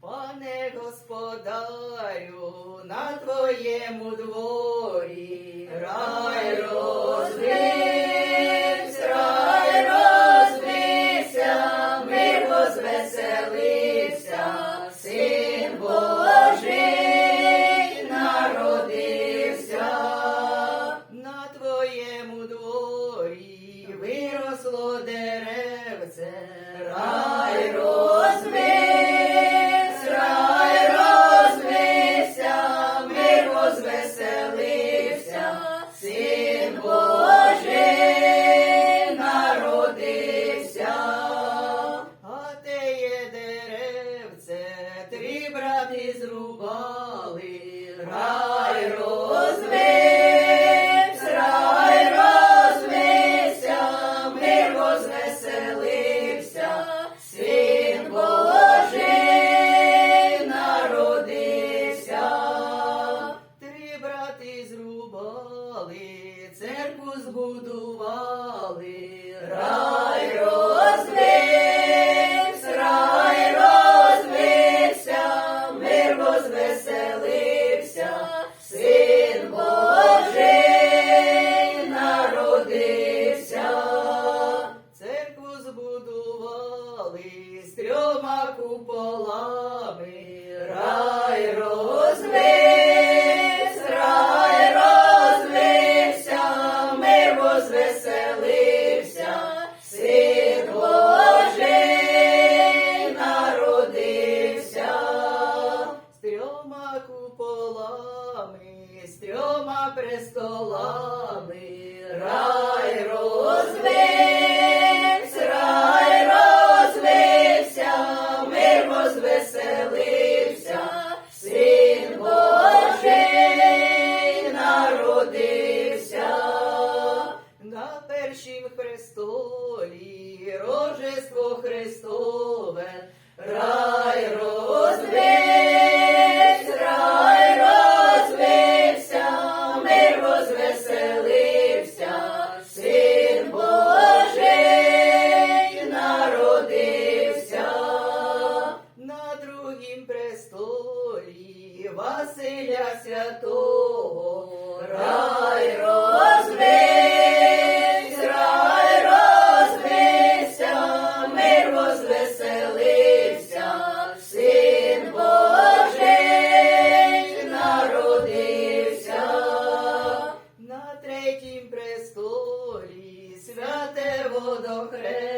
Пане господарю, на твоєму дворі рай збудували, рай розвився, рай розвився, мир возвеселився, син Божий народився. Церкву збудували з трьома куполами, трьома престолами, рай розвився, рай розвився, мир возвеселився, син Божий народився. На першім престолі рожество Христове, рай Святого, рай розвився, рай розвився, мир возвеселився, син Божий народився. На третім престолі святе водохреща,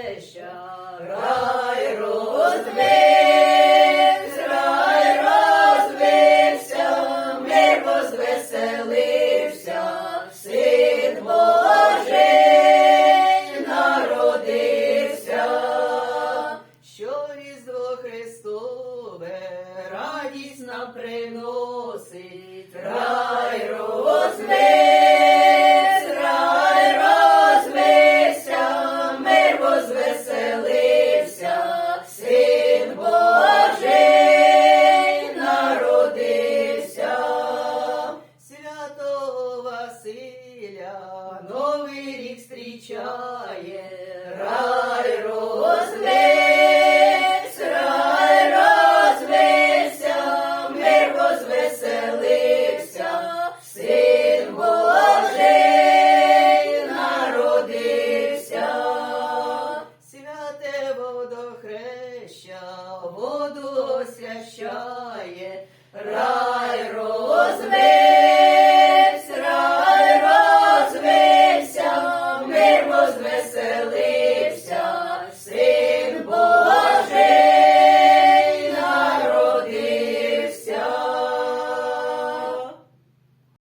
нам приносить, рай розвився, рай розвився, мир возвеселився, син Божий народився. Святого Василя новий рік зустрічає,